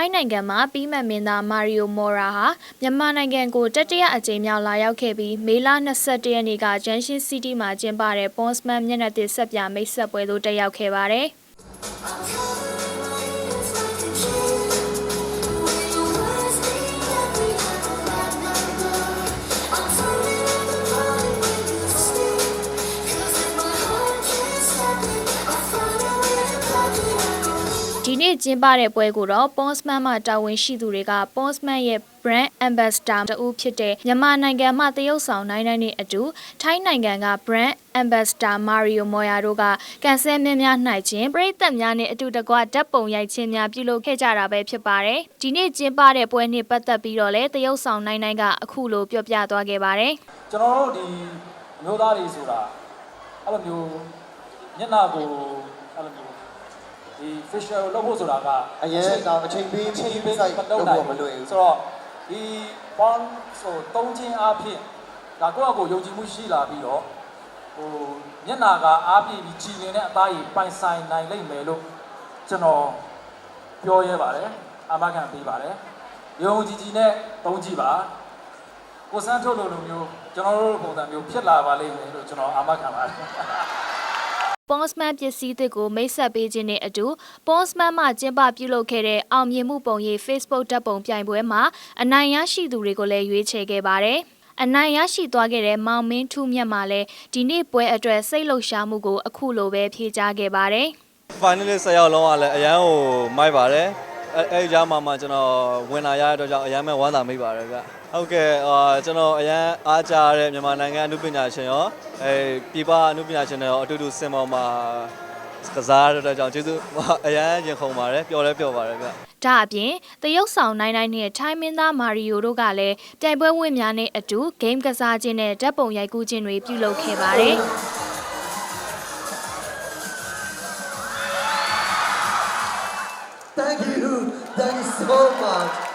ထိုင်းနိုင်ငံမှာပြီးမှတ်မင်းသားမာရီယိုမော်ရာဟာမြန်မာနိုင်ငံကိုတတိယအကြိမ်မြောက်လာရောက်ခဲ့ပြီးမေလ22ရက်နေ့ကဂျန်ရှင်းစီးတီးမှာကျင်းပတဲ့ပွန်စမန်မျက်နှာသစ်ဆက်ပြမိတ်ဆက်ပွဲသို့တက်ရောက်ခဲ့ပါတယ်။ ဒီနေ့ကျင်းပတဲ့ပွဲကိုတော့ Ponsman မှတာဝန်ရှိသူတွေက Ponsman ရဲ့ brand ambassador တဦးဖြစ်တဲ့မြန်မာနိုင်ငံမှတရုတ်ဆောင်နိုင်နိုင်နဲ့အတူထိုင်းနိုင်ငံက brand ambassador Mario Moya တို့ကကန်ဆယ်မင်းများနိုင်ခြင်းပြည်သက်များနဲ့အတူတကွဓာတ်ပုံရိုက်ခြင်းများပြုလုပ်ခဲ့ကြတာပဲဖြစ်ပါတယ်။ဒီနေ့ကျင်းပတဲ့ပွဲနဲ့ပတ်သက်ပြီးတော့လည်းတရုတ်ဆောင်နိုင်နိုင်ကအခုလိုပြောပြသွားခဲ့ပါတယ်။ကျွန်တော်တို့ဒီအမျိုးသားတွေဆိုတာအဲ့လိုမျိုးမျက်နှာကိုအဲ့လိုမျိုး ဒီ facial ကိုလုပ်ဖို့ဆိုတာကအရင်တော့အချိန်ပေးအချိန်ပေးပေးဆိုင်မလုပ်လုပ်နိုင်ဖို့မဘူးလွယ်ဘူးဆိုတော့ဒီ bond ဆိုတုံးချင်းအားဖြင့်ဒါကိုယ့်အကိုယုံကြည်မှုရှိလာပြီးတော့ဟိုမျက်နှာကအားပြည့်ပြီးကြည်လင်တဲ့အသားကြီးပိုင်ဆိုင်နိုင်လိမ့်မယ်လို့ကျွန်တော်ပြောရဲပါတယ်အာမခံပေးပါတယ်ယုံကြည်ကြည်နဲ့တုံးကြည့်ပါကိုစန်းထုတ်လို့လိုမျိုးကျွန်တော်တို့ပုံစံမျိုးဖြစ်လာပါလိမ့်မယ်လို့ကျွန်တော်အာမခံပါတယ် Ponsman ပစ္စည်းသစ်ကိုမိတ်ဆက်ပေးခြင်းနဲ့အတူ Ponsman မှကျင်းပပြုလုပ်ခဲ့တဲ့အောင်မြင်မှုပုံရိပ် Facebook ဓာတ်ပုံပြိုင်ပွဲမှာအနိုင်ရရှိသူတွေကိုလည်းရွေးချယ်ခဲ့ပါတယ်။အနိုင်ရရှိသွားခဲ့တဲ့မောင်မင်းထူးမြတ်မှလည်းဒီနေ့ပွဲအတွက်စိတ်လှုပ်ရှားမှုကိုအခုလိုပဲဖြေကြားခဲ့ပါတယ်။ finalist ဆက်ရောက်လုံးကလည်းအရန်ကိုမိုက်ပါတယ် အဲအဲဒီကြားမှာမှကျွန်တော်ဝင်လာရတဲ့အတွက်ကြောင့်အရန်မဲ့ဝမ်းသာမိပါတယ်ဗျဟုတ်ကဲ့အာကျွန်တော်အရန်အားကြတဲ့မြန်မာနိုင်ငံအနုပညာရှင်ရောအဲပြည်ပအနုပညာရှင်တွေရောအတူတူစင်ပေါ်မှာကစားရတဲ့အတွက်ကြောင့်ကျေးဇူးအရန်ရင်ခုန်ပါတယ်ပျော်လဲပျော်ပါတယ်ဗျဒါအပြင်တရုတ်ဆောင်နိုင်နိုင်နဲ့ထိုင်းမင်းသားမာရီယိုတို့ကလည်းပြိုင်ပွဲဝင်များနဲ့အတူဂိမ်းကစားခြင်းနဲ့ဓာတ်ပုံရိုက်ကူးခြင်းတွေပြုလုပ်ခဲ့ပါတယ်။ Thank you thank you so much